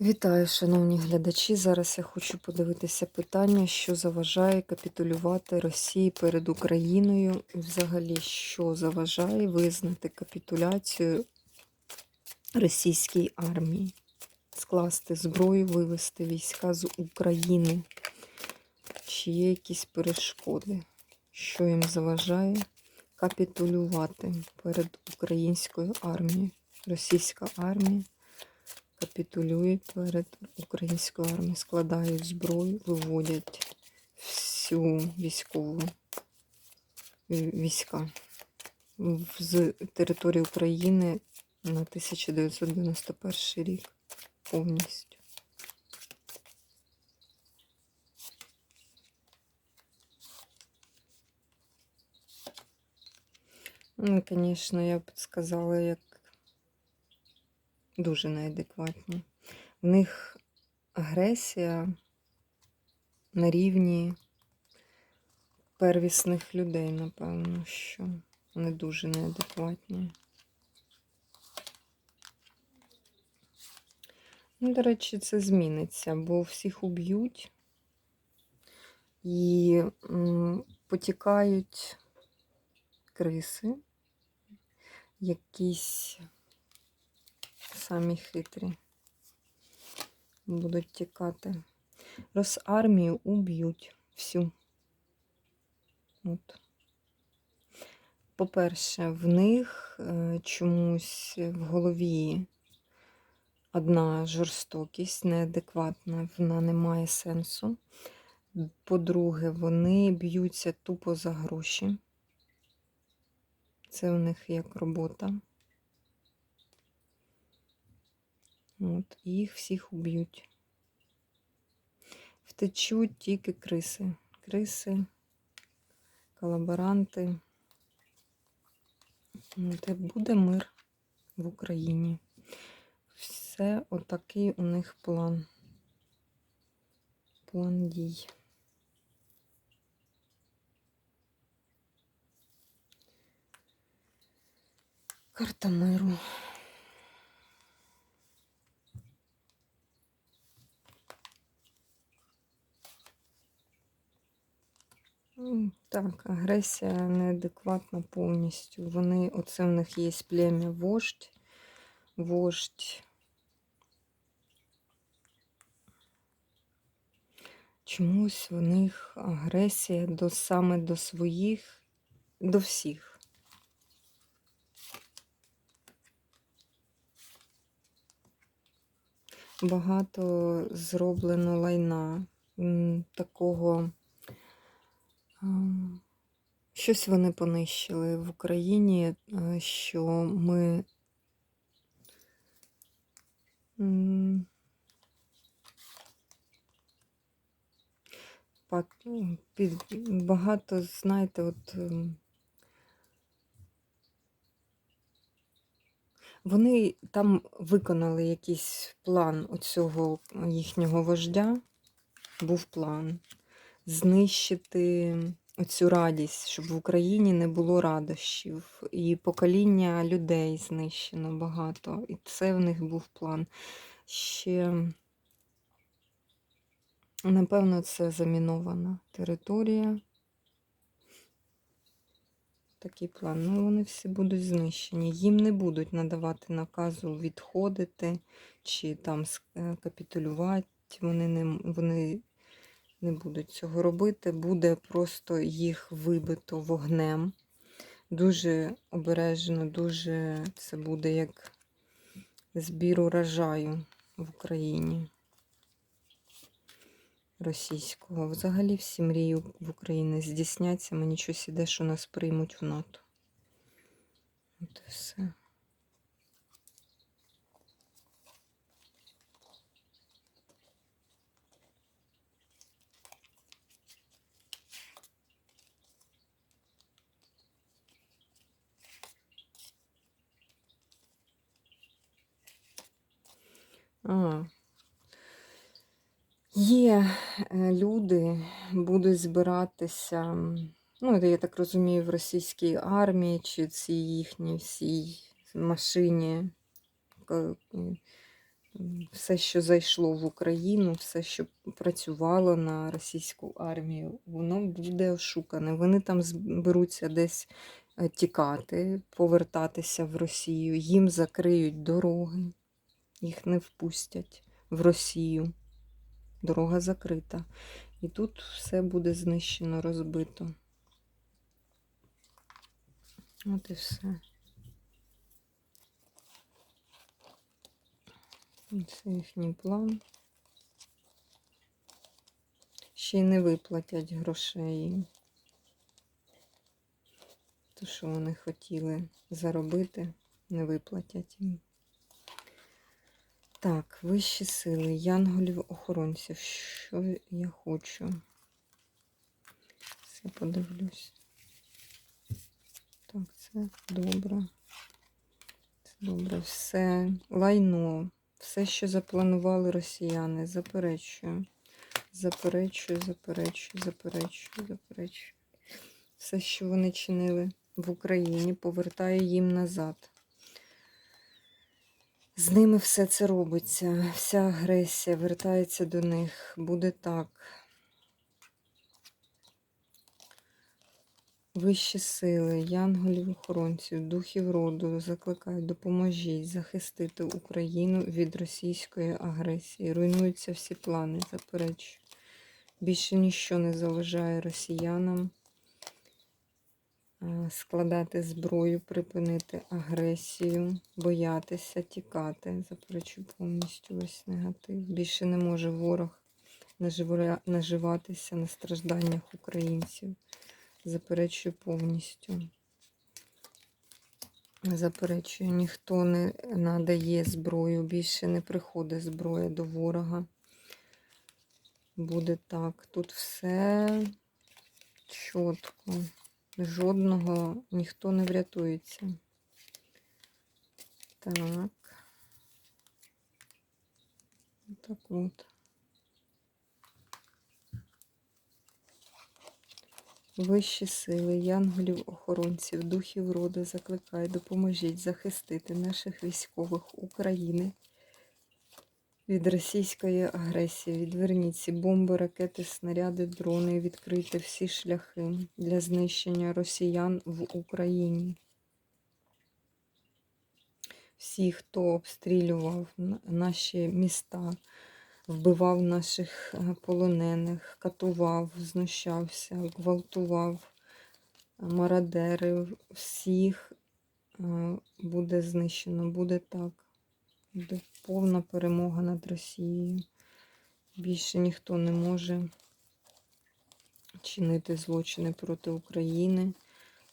Вітаю, шановні глядачі. Зараз я хочу подивитися питання, що заважає капітулювати Росії перед Україною, і взагалі, що заважає визнати капітуляцію російській армії, скласти зброю, вивести війська з України. Чи є якісь перешкоди, що їм заважає капітулювати перед українською армією, російська армія капітулюють перед українською армією, складають зброю, виводять всю військову війська з території України на 1991 рік повністю. Ну, звісно, я б сказала, як дуже неадекватні. В них агресія на рівні первісних людей, напевно, що вони дуже неадекватні. Ну, до речі, це зміниться, бо всіх уб'ють і потікають криси, якісь самі хитрі будуть тікати. Росармію уб'ють всю. От. По-перше, в них е, чомусь в голові одна жорстокість неадекватна, вона не має сенсу. По-друге, вони б'ються тупо за гроші. Це у них як робота. От, і їх всіх уб'ють. Втечуть тільки криси. Криси, колаборанти. І буде мир в Україні. Все отакий у них план. План дій. Карта миру. Так, агресія неадекватна повністю. Вони, оце в них є плем'я вождь, вождь. Чомусь в них агресія до, саме до своїх, до всіх. Багато зроблено лайна, такого. Ам, Щось вони понищили в Україні, е, що ми ну, під, багато, знаєте, от ем, вони там виконали якийсь план оцього їхнього вождя. Був план знищити оцю радість, щоб в Україні не було радощів. І покоління людей знищено багато. І це в них був план. Ще, напевно, це замінована територія. Такий план. Ну, вони всі будуть знищені. Їм не будуть надавати наказу відходити чи там е, капітулювати. Вони не, вони не будуть цього робити. Буде просто їх вибито вогнем. Дуже обережно, дуже це буде як збір урожаю в Україні російського. Взагалі всі мрії в Україні здійсняться. Мені щось іде, що нас приймуть в НАТО. От і все. Є е, люди, будуть збиратися, ну, я так розумію, в російській армії чи цій їхній всій машині, все, що зайшло в Україну, все, що працювало на російську армію, воно буде ошукане. Вони там зберуться десь е, тікати, повертатися в Росію. Їм закриють дороги, їх не впустять в Росію. Дорога закрита. І тут все буде знищено, розбито. От і все. Це їхній план. Ще й не виплатять грошей. То, що вони хотіли заробити, не виплатять їм. Так, вищі сили, янголів охоронців. Що я хочу? Все подивлюсь. Так, це добре. Це добре. Все. Лайно. Все, що запланували росіяни, заперечую. Заперечую, заперечую, заперечую, заперечую. Все, що вони чинили в Україні, повертаю їм назад. З ними все це робиться, вся агресія вертається до них. Буде так. Вищі сили, янголів, охоронців, духів роду закликають, допоможіть захистити Україну від російської агресії. Руйнуються всі плани, заперечую. Більше ніщо не заважає росіянам складати зброю, припинити агресію, боятися, тікати. Заперечую повністю весь негатив. Більше не може ворог наживатися на стражданнях українців. Заперечую повністю. Заперечую, ніхто не надає зброю, більше не приходить зброя до ворога. Буде так. Тут все чітко. Жодного ніхто не врятується. Так. Так от. Вищі сили, янголів, охоронців, духів роду закликаю, допоможіть захистити наших військових України від російської агресії. Відверніть бомби, ракети, снаряди, дрони, відкрийте всі шляхи для знищення росіян в Україні. Всі, хто обстрілював наші міста, вбивав наших е, полонених, катував, знущався, гвалтував, е, мародерив, всіх е, буде знищено, буде так. Буде повна перемога над Росією. Більше ніхто не може чинити злочини проти України,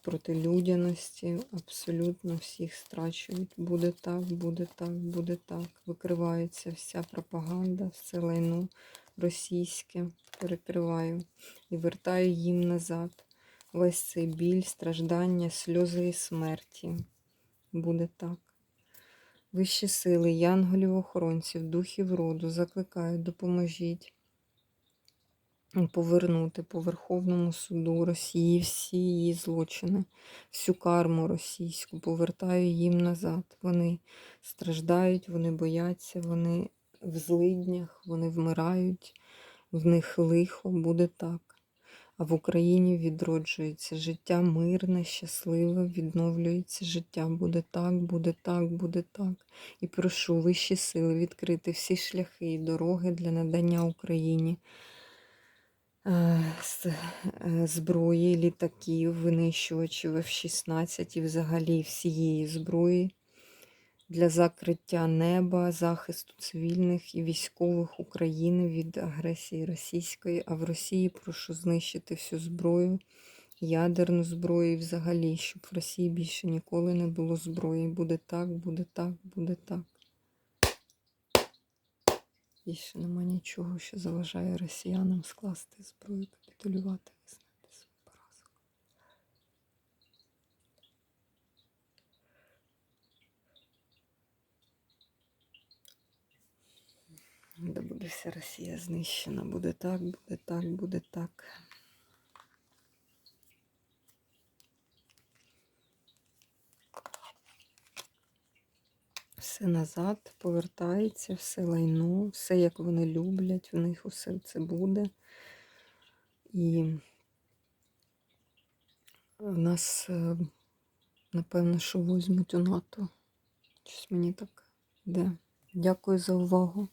проти людяності. Абсолютно всіх страчують. Буде так, буде так, буде так. Викривається вся пропаганда, все лайно російське. Перекриваю і вертаю їм назад. Весь цей біль, страждання, сльози і смерті. Буде так. Вищі сили, янголів, охоронців, духів роду закликають, допоможіть повернути по Верховному суду Росії всі її злочини, всю карму російську, повертаю їм назад. Вони страждають, вони бояться, вони в злиднях, вони вмирають, в них лихо буде так. В Україні відроджується життя мирне, щасливе, відновлюється життя. Буде так, буде так, буде так. І прошу вищі сили відкрити всі шляхи і дороги для надання Україні е, е, зброї, літаків, винищувачів F-16 і взагалі всієї зброї для закриття неба, захисту цивільних і військових України від агресії російської. А в Росії прошу знищити всю зброю, ядерну зброю і взагалі, щоб в Росії більше ніколи не було зброї. Буде так, буде так, буде так. Більше нема нічого, що заважає росіянам скласти зброю, капітулювати, визнати свою поразку. Де буде вся Росія знищена. Буде так, буде так, буде так. все назад повертається, все лайно, все як вони люблять, в них усе це буде. І в нас, е, напевно, що візьмуть у НАТО. Щось мені так йде. Дякую за увагу.